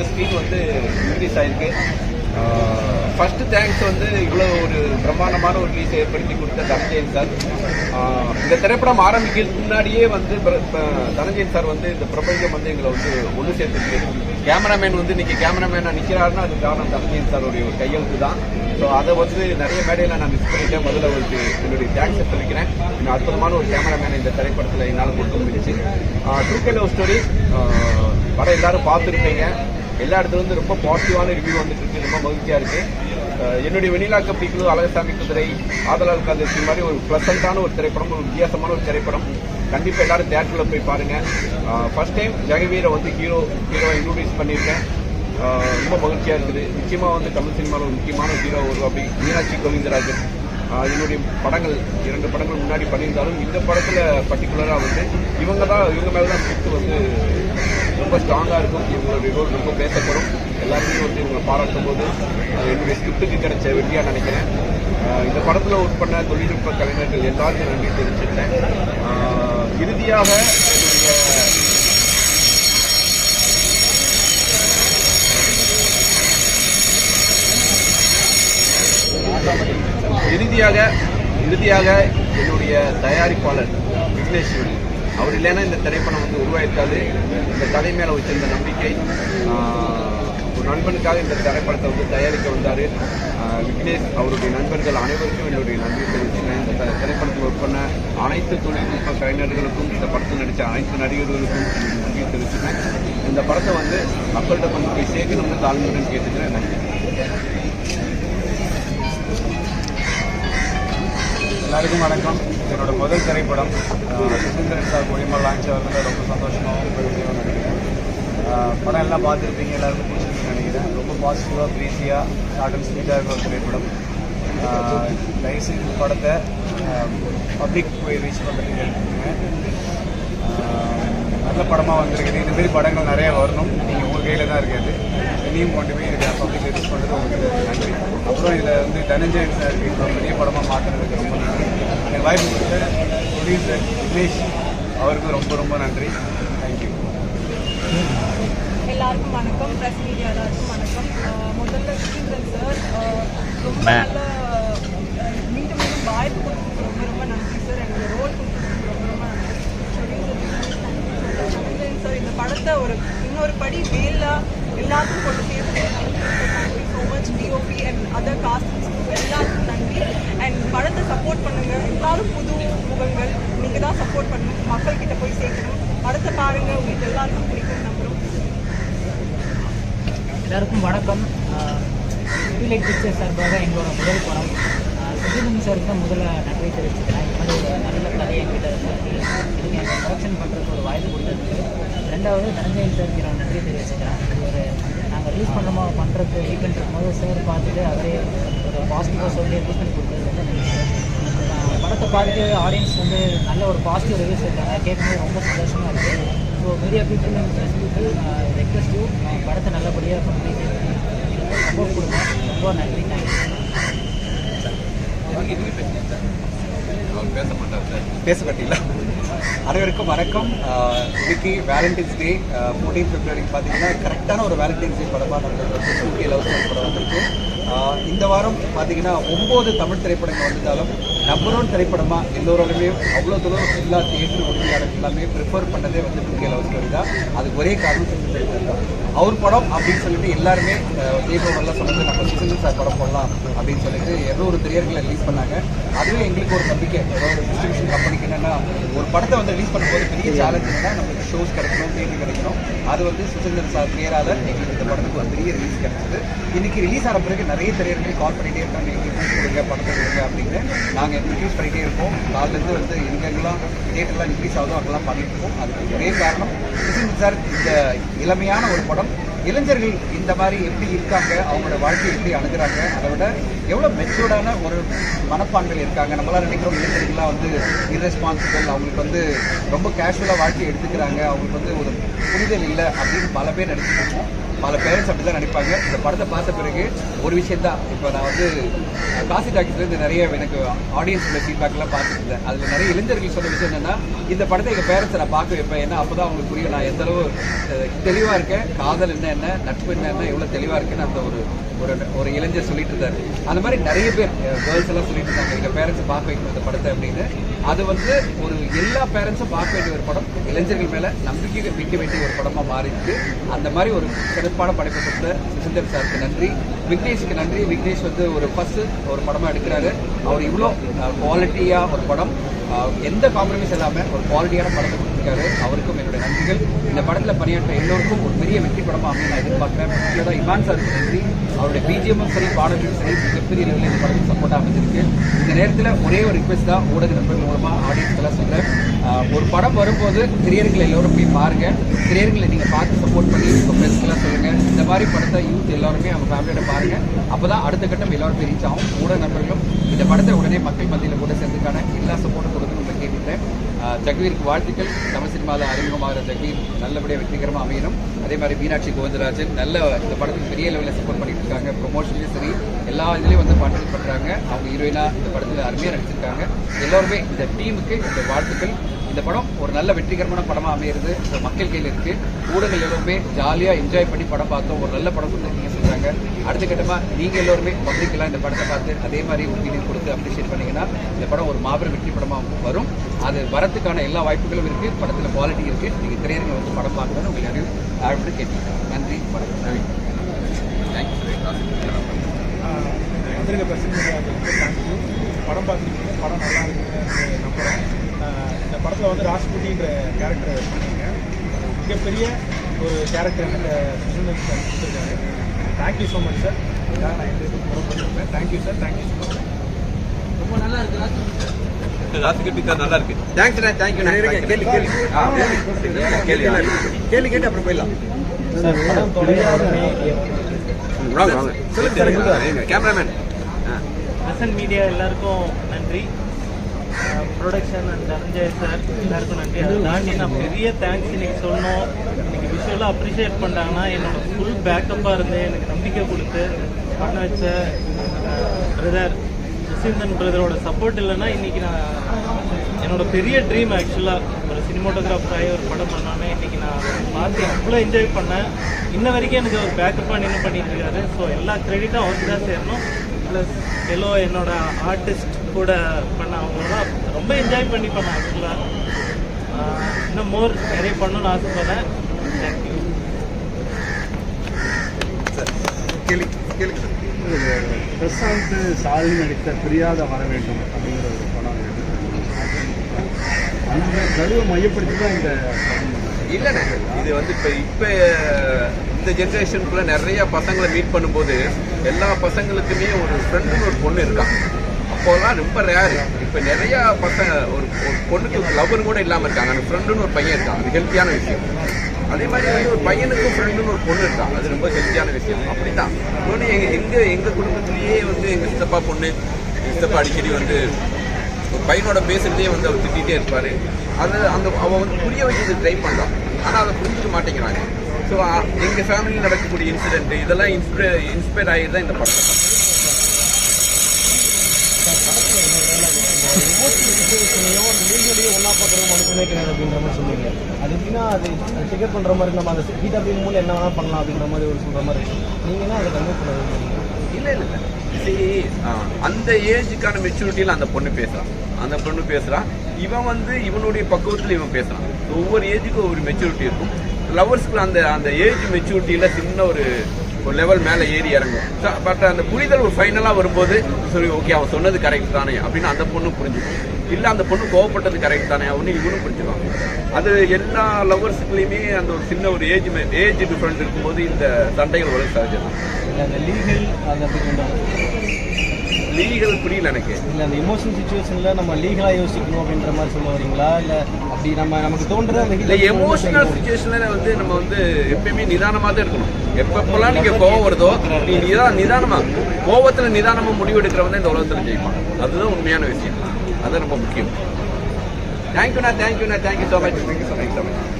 ஐம்பது ஸ்க்ரீன் வந்து இன்க்ரீஸ் ஆயிருக்கு. ஃபஸ்ட்டு தேங்க்ஸ் வந்து இவ்வளோ ஒரு பிரம்மாண்டமான ஒரு ரிலீஸ் ஏற்படுத்தி கொடுத்த தனஞ்சயன் சார் இந்த திரைப்படம் ஆரம்பிக்கிறதுக்கு முன்னாடியே வந்து பிர- தனஞ்சயன் சார் வந்து இந்த பிரபஞ்சம் வந்து எங்களை வந்து ஒன்று சேர்த்துருக்கு. கேமராமேன் வந்து இன்னைக்கு கேமராமேனாக நிற்கிறாருன்னா அது காரணம் தனஞ்சயன் சாருடைய ஒரு கையெழுத்து தான். ஸோ அதை வந்து நிறைய மேடையில் நான் மிஸ் பண்ணிட்டேன். முதல்ல ஒரு என்னுடைய தேங்க்ஸை சொல்லிக்கிறேன். இன்னும் அற்புதமான ஒரு கேமராமேன் இந்த திரைப்படத்தில் என்னால் கொடுக்க முடிஞ்சுச்சு ட்ரூ லவ் ஸ்டோரி படம் எல்லாரும் பார்த்துருப்பீங்க. எல்லா இடத்துல வந்து ரொம்ப பாசிட்டிவான ரிவ்யூ வந்துட்டு இருக்கு. ரொம்ப மகிழ்ச்சியா இருக்கு. என்னுடைய வெண்ணிலா கப்பி அழகசாமி குதிரை ஆதலால் காதலிசி மாதிரி ஒரு ப்ளசண்ட்டான ஒரு திரைப்படம் ஒரு வித்தியாசமான ஒரு திரைப்படம். கண்டிப்பா எல்லாரும் தேட்டர்ல போய் பாருங்க. ஃபர்ஸ்ட் டைம் ஜெகவீரை வந்து ஹீரோ ஹீரோ இன்ட்ரோடியூஸ் பண்ணியிருக்கேன். ரொம்ப மகிழ்ச்சியா இருக்குது. நிச்சயமா வந்து தமிழ் சினிமாவில் ஒரு முக்கியமான ஹீரோ வரும் அப்படி மீனாட்சி கோவிந்தராஜன். இவருடைய படங்கள் இரண்டு படங்கள் முன்னாடி பண்ணியிருந்தாலும் இந்த படத்தில் பர்டிகுலராக வந்து இவங்க தான் இவங்க மேலே தான் ஸ்கிரிப்ட் வந்து ரொம்ப ஸ்ட்ராங்காக இருக்கும். இவங்களுடைய ரோல் ரொம்ப பேசப்படும். எல்லாருமே வந்து இவங்களை பாராட்டும் போது என்னுடைய ஸ்கிரிப்டுக்கு கிடைச்ச வெற்றியாக நினைக்கிறேன். இந்த படத்தில் ஒர்க் பண்ண தொழில்நுட்ப கலைஞர்கள் எல்லாருக்கும் நன்றி தெரிவிச்சிருக்கேன் இறுதியாக என்னுடைய இறுதியாக இறுதியாக என்னுடைய தயாரிப்பாளர் விக்னேஸ்வரி. அவர் இல்லைன்னா இந்த திரைப்படம் வந்து உருவாயிருக்காது. இந்த கதை மேலே வச்சிருந்த நம்பிக்கை ஒரு நண்பனுக்காக இந்த திரைப்படத்தை வந்து தயாரிக்க வந்தார். விக்னேஷ் அவருடைய நண்பர்கள் அனைவருக்கும் என்னுடைய நன்றி தெரிவிச்சுக்கிறேன் இந்த திரைப்படத்தில் ஒர்க் பண்ண அனைத்து தொழில்நுட்ப கலைஞர்களுக்கும் இந்த படத்தில் நடித்த அனைத்து நடிகர்களுக்கும் என்னுடைய நன்றி தெரிவிச்சுக்கிறேன். இந்த படத்தை வந்து மக்கள்கிட்ட கொண்டு போய் சேர்க்கணும்னு தாழ்மையுடன் கேட்டுக்கிறேன். நன்றி. எல்லாருக்கும் வணக்கம். என்னோட முதல் திரைப்படம் சுசீந்திரன் சார் மூலியமாக லான்ச் ஆகிறதுல ரொம்ப சந்தோஷமாகவும் பெருமையாகவும் நினைக்கிறேன். படம் எல்லாம் பார்த்துருப்பீங்க எல்லாருக்கும் பிடிச்சிருக்குன்னு நினைக்கிறேன். ரொம்ப பாசிட்டிவாக ப்ரீஸியாக ஷார்ட் அண்ட் ஸ்வீட்டாக இருக்கிற ஒரு திரைப்படம். அஹ், தயவுசெய்து படத்தை பப்ளிக் போய் ரீச் பண்ணுறதுக்கு எடுத்துக்கோங்க நல்ல படமாக வந்திருக்குது. இந்த மாதிரி படங்கள் நிறைய வரணும். நீங்கள் உங்கள் கையில் தான் இருக்காது இனியும் கொண்டு போய் இதை பப்ளிக் ரீச் பண்ணுறது உங்களுக்கு நன்றி. அப்புறம் இதில் வந்து தனஞ்சயன் சார் இவ்வளோ பெரிய படமாக மாற்றுறதுக்கு ரொம்ப நன்றி. என் வாய்ப்பு கொடுத்த ப்ரொடியூசர் விக்னேஷ் அவருக்கும் ரொம்ப ரொம்ப நன்றி. தேங்க்யூ எல்லாருக்கும் வணக்கம். ப்ரெஸ் மீடியா எல்லாருக்கும் வணக்கம். முதல்ல சுதீந்திரன் சார் ரொம்ப நல்ல மீண்டும் மீண்டும் வாய்ப்பு கொடுத்ததுக்கு ரொம்ப ரொம்ப நன்றி சார் எனக்கு ரோல் கொடுத்ததுக்கு ரொம்ப ரொம்ப நன்றி சுதீந்திரன் சார் இந்த படத்தை ஒரு இன்னொரு படி மேலா எல்லாத்துக்கும் கொண்டு சேர்த்து thank you so much D O P and other cast எல்லாருக்கும் நன்றி அண்ட் படத்தை சப்போர்ட் பண்ணுங்க. எல்லாரும் புது முகங்கள் நீங்கள் தான் சப்போர்ட் பண்ணணும். மக்கள்கிட்ட போய் சேர்க்கணும். படத்தை பாருங்க. உங்களுக்கு எல்லாருக்கும் பிடிக்கும் நம்புறோம். எல்லாருக்கும் வணக்கம். லைட் பிக்சர் சார்பாக எங்களோட முதல் படம். சுஜிதம் சாருக்கு தான் முதல்ல நன்றி தெரிவிச்சுக்கிறேன். இந்த மாதிரி ஒரு நல்ல கதையை எங்கிட்ட சொல்லி இதுக்கு எனக்கு ப்ரொடக்ஷன் பண்ணுறதுக்கு ஒரு வாய்ப்பு கொடுத்ததுக்கு. ரெண்டாவது தனஞ்சயன் சாருக்கு நான் நன்றி தெரிவிச்சுக்கிறேன் ஒரு நாங்கள் ரிலீஸ் பண்ணுறோமோ பண்ணுறது ஈவெண்ட் இருக்கும்போது சார் பார்த்துட்டு அவரே ஒரு பாசிட்டிவாக சொல்லி ரிலீஸ் பண்ணி கொடுத்தது நன்றி படத்தை பார்த்துட்டு ஆடியன்ஸ் வந்து நல்ல ஒரு பாசிட்டிவ் ரிவ்யூஸ் இருக்காங்க கேட்கும்போது ரொம்ப சந்தோஷமாக இருக்குது so media people and press people request you படத்தை நல்லபடியாக பண்ணி சப்போர்ட் கொடுங்க ரொம்ப நன்றி தேங்க்யூ சார்? பேச மாட்டார் அனைவருக்கும் வணக்கம். இன்னைக்கு வேலண்டைன்ஸ் டே ஃபோர்டீன் பிப்ரவரி பார்த்தீங்கன்னா கரெக்டான ஒரு வேலண்டைன்ஸ் டே படமாக நடந்திருக்கு டூ லவ் படம் வந்திருக்கு. ஆஹ் இந்த வாரம் பார்த்தீங்கன்னா ஒம்பது தமிழ் திரைப்படங்கள் வந்திருந்தாலும் நம்பர் ஒன் திரைப்படமாக எல்லோராலுமே அவ்வளோ தூரம் எல்லா தியேட்டர் உரிமையாளர் எல்லாமே ப்ரிஃபர் பண்ணதே வந்து டூ லவ் ஸ்டோரி தான். அதுக்கு ஒரே காரணம் சுந்தர் தான். அவர் படம் அப்படின்னு சொல்லிட்டு எல்லாருமே தீபாவளிலாம் சொன்னது நம்ம சுந்தர் சார் படம் போடலாம் அப்படின்னு சொல்லிட்டு இரநூறு திரையர்களை ரிலீஸ் பண்ணாங்க. அதுவே எங்களுக்கு ஒரு நம்பிக்கை. ஏதோ ஒரு டிஸ்ட்ரிபியூஷன் கம்பெனிக்கு என்னன்னா ஒரு படத்தை வந்து ரிலீஸ் பண்ணும்போது பெரிய சேலஞ்ச் என்னன்னா நமக்கு ஷோஸ் கிடைக்கணும் தேட்டர் கிடைக்கணும். அது வந்து சுதந்திர சார் கிளியராக எங்களுக்கு இந்த படத்துக்கு ஒரு பெரிய ரிலீஸ் கிடைச்சது. இன்னைக்கு ரிலீஸ் ஆன பிறகு நிறைய திரையர்கள் கால் பண்ணிட்டே இருக்காங்க. எங்களுக்கு கொடுங்க படத்தை கொடுங்க அப்படின்னு நாங்கள் இன்க்ரீஸ் பண்ணிகிட்டே இருக்கோம் காலிலேருந்து வந்து எங்கெங்கெல்லாம் தேட்டர்லாம் இன்க்ரீஸ் ஆகுதோ அங்கெல்லாம் பண்ணிட்டு இருக்கோம் அதுக்கு ஒரே காரணம் சார் இந்த இளமையான ஒரு படம். இளைஞர்கள் இந்த மாதிரி எப்படி இருக்காங்க அவங்களோட வாழ்க்கையை எப்படி அணுகிறாங்க அதை விட எவ்வளோ மெச்சூர்டான ஒரு மனப்பான்கள் இருக்காங்க. நம்மளாம் நினைக்கிறோம் இளைஞர்கள்லாம் வந்து irresponsible அவங்களுக்கு வந்து ரொம்ப கேஷுவலாக வாழ்க்கையை எடுத்துக்கிறாங்க. அவங்களுக்கு வந்து ஒரு புரிதல் இல்லை அப்படின்னு பல பேர் நினைச்சிட்டு இருக்கோம் பல பேரண்ட்ஸ் அப்படி தான் நினைப்பாங்க. இந்த படத்தை பார்த்த பிறகு ஒரு விஷயம் தான் இப்போ நான் வந்து காசி டாக்கிஸ்லேருந்து நிறைய எனக்கு ஆடியன்ஸோட ஃபீட்பேக்லாம் பார்த்துருந்தேன். அதில் நிறைய இளைஞர்கள் சொன்ன விஷயம் என்னென்னா இந்த படத்தை எங்கள் பேரண்ட்ஸை நான் பார்க்க வைப்பேன். ஏன்னா அப்போ தான் அவங்களுக்கு புரியும். நான் எந்த அளவு தெளிவாக இருக்கேன். காதல் என்ன என்ன நட்பு என்ன என்ன எவ்வளோ தெளிவாக இருக்குன்னு அந்த ஒரு ஒரு ஒரு இளைஞர் சொல்லிட்டு இருந்தார். அந்த மாதிரி நிறைய பேர் கேர்ள்ஸ் எல்லாம் சொல்லிட்டு இருந்தாங்க. எங்கள் பேரண்ட்ஸை பார்க்க வைக்கணும் இந்த படத்தை அப்படின்னு. அது வந்து ஒரு எல்லா பேரண்ட்ஸும் பார்க்க வேண்டிய ஒரு படம். இளைஞர்கள் மேலே நம்பிக்கை வைக்க வேண்டிய ஒரு படமாக மாறிருக்கு அந்த மாதிரி ஒரு சிறப்பான படைப்பை கொடுத்த சுசந்தர் சாருக்கு நன்றி. விக்னேஷுக்கு நன்றி. விக்னேஷ் வந்து ஒரு ஃபர்ஸ்ட் ஒரு படமாக எடுக்கிறாரு. அவர் இவ்வளோ குவாலிட்டியாக ஒரு படம். எந்த காம்ப்ரமைஸ் இல்லாமல் ஒரு குவாலிட்டியான படத்தை கொடுத்துருக்காரு அவருக்கும் என்னுடைய நன்றிகள். இந்த படத்தில் பணியாற்ற எல்லோருக்கும் ஒரு பெரிய வெற்றி படமாக அமைய நான் எதிர்பார்க்குறேன். முக்கியமாக இமான் சாருக்கு நன்றி. அவருடைய பிஜிஎம்மும் சரி பாடலும் சரி மிகப்பெரிய நிலையில் இந்த படத்துக்கு சப்போர்ட்டாக அமைஞ்சிருக்கு. இந்த நேரத்தில் ஒரே ஒரு ரிக்வெஸ்ட் தான் ஊடக நண்பர்கள் மூலமாக ஆடியன்ஸ்க்கெல்லாம் சொல்கிறேன் ஒரு படம் வரும்போது திரையரங்கில் எல்லோரும் போய் பாருங்கள் திரையரங்களை நீங்கள் பார்த்து சப்போர்ட் பண்ணி உங்கள் ஃப்ரெண்ட்ஸ்க்கெல்லாம் சொல்லுங்கள் இந்த மாதிரி படத்தை யூத் எல்லாருமே அவங்க ஃபேமிலியோட பாருங்கள் அப்போ தான் அடுத்த கட்டம் எல்லோருமே ரீச் ஆகும். ஊடக நண்பர்களும் இந்த படத்தை உடனே மக்கள் மத்தியில் கூட சேர்ந்துக்கான எல்லா சப்போர்ட்டும் கொடுக்கணும் கேட்டுக்கிறேன். கேட்டுட்டேன் வாழ்த்துக்கள். தமிழ் சினிமாவில் அறிமுகமாகிற ஜக்வீர் நல்லபடியாக வெற்றிகரமாக அமையணும். அதே மாதிரி மீனாட்சி கோவிந்தராஜன் நல்ல இந்த படத்துக்கு பெரிய லெவலில் சப்போர்ட் பண்ணிட்டு இருக்காங்க. ப்ரொமோஷன்லையும் சரி எல்லா இதுலேயும் வந்து பார்ட்டிசிபேட் பண்ணுறாங்க அவங்க ஹீரோயினாக இந்த படத்தில் அருமையாக நடிச்சிருக்காங்க. எல்லோருமே இந்த டீமுக்கு இந்த வாழ்த்துக்கள். இந்த படம் ஒரு நல்ல வெற்றிகரமான படமாக அமையிறது. இந்த மக்கள் கையில் இருக்கு. ஊடகங்கள் எல்லோருமே ஜாலியாக என்ஜாய் பண்ணி படம் பார்த்தோம். ஒரு நல்ல படம் கொடுத்துருக்கீங்க சொல்றாங்க. அடுத்த கட்டமாக நீங்கள் எல்லோருமே பப்ளிக்கெல்லாம் இந்த படத்தை பார்த்து அதே மாதிரி ஒப்பீனியன் கொடுத்து அப்ரிஷியேட் பண்ணீங்கன்னா இந்த படம் ஒரு மாபெரும் வெற்றி படமாக வரும். அது வரத்துக்கான எல்லா வாய்ப்புகளும் இருக்கு. படத்தில் குவாலிட்டி இருக்கு. நீங்கள் திரையரங்க வந்து படம் பார்க்கணும்னு உங்களுக்கு அறிவு ஆழ்ந்து கேட்டீங்க நன்றி. வணக்கம். தேங்க்யூ படம் பார்த்துருக்கீங்க படம் நல்லா இருக்குன்னு நம்புகிறேன் இந்த படத்தில் வந்து ராஜ்குட்டின்ற கேரக்டர் பண்ணீங்க மிகப்பெரிய ஒரு கேரக்டர் சுசுந்தர் சார் கொடுத்துருக்காரு. Thank you so much sir இதான் நான் இந்த படம் பண்ணிருப்பேன் thank you sir thank you so much ராசிகட்டி sir நல்லா இருக்கு தேங்க்ஸ்ண்ணே தேங்க்யூண்ணே கேள்வி கேள்வி கேள்வி. கேள்வி கேட்டு அப்புறம் போயிடலாம். வாங்க வாங்க. சொல்லுங்க கேமராமேன் பிரசன்ட் மீடியா எல்லாருக்கும் நன்றி. ப்ரொடக்ஷன் அண்ட் தனஞ்சய் சார் எல்லாருக்கும் நன்றி. அதை தாண்டி நான் பெரிய தேங்க்ஸ் இன்னைக்கு சொல்லணும். இன்னைக்கு விஷுவலாக அப்ரிஷியேட் பண்ணிட்டாங்கன்னா என்னோட ஃபுல் பேக்கப்பாக இருந்து எனக்கு நம்பிக்கை கொடுத்து பண்ண வச்ச பிரதர் சுசீந்தன் பிரதரோட சப்போர்ட் இல்லைன்னா இன்னைக்கு நான் என்னோட பெரிய ட்ரீம் ஆக்சுவலாக ஒரு சினிமோட்டோகிராஃபர் ஆகி ஒரு படம் பண்ணோன்னே இன்னைக்கு நான் பார்த்து அவ்வளோ என்ஜாய் பண்ணேன். இன்ன வரைக்கும் எனக்கு ஒரு பேக்கப்பாக நின்று பண்ணிட்டு இருக்காரு. ஸோ எல்லா கிரெடிட்டும் அவருக்கு தான் சேரணும். ப்ளஸ் எல்லோ என்னோட ஆர்டிஸ்ட் கூட பண்ண அவங்க தான் ரொம்ப என்ஜாய் பண்ணி பண்ணேன் ஆக்சுவலாக இன்னும் மோர் நிறைய பண்ணணும்னு ஆசைப்பட்றேன். தேங்க்யூ கேள்வி கேள்வி பிரசாந்த் சாலி நடித்த பிரியாத வர வேண்டும் அப்படிங்கிற ஒரு படம் அந்த கருவை மையப்படுத்தி தான் இந்த இல்லைண்ணே இது வந்து இப்போ இப்போ இந்த ஜென்ரேஷனுக்குள்ள நிறைய பசங்களை மீட் பண்ணும்போது எல்லா பசங்களுக்குமே ஒரு ஃப்ரெண்டுன்னு ஒரு பொண்ணு இருக்கான் அப்போல்லாம் ரொம்ப ரேரு இப்போ நிறைய பசங்க ஒரு பொண்ணுக்கு லவ்னு கூட இல்லாமல் இருக்காங்க. அந்த ஃப்ரெண்டுன்னு ஒரு பையன் இருக்கான். அது ஹெல்த்தியான விஷயம். அதே மாதிரி வந்து ஒரு பையனுக்கும் ஃப்ரெண்டுன்னு ஒரு பொண்ணு இருக்கான் அது ரொம்ப ஹெல்த்தியான விஷயம். அப்படிதான் இன்னொன்று எங்கள் எங்கள் எங்கள் குடும்பத்திலேயே வந்து எங்கள் சித்தப்பா பொண்ணு சித்தப்பா அடிக்கடி வந்து ஒரு பையனோட பேசுகிறதே வந்து அவர் திட்டிகிட்டே இருப்பார். அது அந்த அவன் வந்து புரிய வைக்கிறது ட்ரை பண்ணுறான் ஆனால் அதை புரிஞ்சுக்க மாட்டேங்கிறாங்க. ஸோ எங்கள் ஃபேமிலியில் நடக்கக்கூடிய இன்சிடென்ட் இதெல்லாம் இன்ஸ்பயர் இன்ஸ்பயர் ஆகி தான் இந்த படத்தை பார்த்தேன். லீகலையும் ஒன்றா பார்க்குற மனுஷனே கிடையாது அப்படின்ற மாதிரி சொல்லுவீங்க அது எப்படின்னா அது டிக்கெட் பண்ணுற மாதிரி நம்ம அந்த ஹீட் அப்படிங்கும் போது என்ன வேணால் பண்ணலாம் அப்படின்ற மாதிரி ஒரு சொல்கிற மாதிரி நீங்கள் என்ன அதை கன்வெர்ட் பண்ண இல்லை இல்லை சரி அந்த ஏஜுக்கான மெச்சூரிட்டியில் அந்த பொண்ணு பேசுகிறான் அந்த பொண்ணு பேசுகிறான் இவன் வந்து இவனுடைய பக்குவத்தில் இவன் பேசுகிறான் ஒவ்வொரு ஏஜுக்கும் ஒரு மெச்சூரிட்டி இருக்கும். லவர்ஸ்க்குள்ள அந்த அந்த ஏஜ் மெச்சூரிட்டியில் சின்ன ஒரு ஒரு லெவல் மேலே ஏறி இறங்கும். பட் அந்த புரிதல் ஒரு ஃபைனலாக வரும்போது சரி ஓகே அவன் சொன்னது கரெக்ட் தானே அப்படின்னு அந்த பொண்ணு புரிஞ்சுக்கும். இல்லை அந்த பொண்ணு கோவப்பட்டது கரெக்ட் தானே அப்படின்னு இவனும் புரிஞ்சுக்கலாம் அது எல்லா லவர்ஸுக்குள்ளேயுமே அந்த ஒரு சின்ன ஒரு ஏஜ் ஏஜ் டிஃப்ரெண்ட் இருக்கும்போது இந்த சண்டைகள் வரும் சகஜம் அந்த லீகல் அது அப்படி கொண்டு வர லீகல் புரியல எனக்கு. இல்லை அந்த இமோஷனல் சுச்சுவேஷனில் நம்ம லீகலாக யோசிக்கணும் அப்படின்ற மாதிரி சொல்ல வரீங்களா? இல்லை அப்படி நம்ம நமக்கு தோன்றது அந்த இல்ல எமோஷனல் சுச்சுவேஷன்ல வந்து நம்ம வந்து எப்பயுமே நிதானமா தான் இருக்கணும். எப்பப்பெல்லாம் நீங்க கோவம் வருதோ நீ நிதா நிதானமா கோவத்துல நிதானமா முடிவு எடுக்கிறவன் தான் இந்த உலகத்துல ஜெயிப்பான். அதுதான் உண்மையான விஷயம். அது ரொம்ப முக்கியம். தேங்க்யூண்ணா தேங்க்யூண்ணா thank you so much thank you so much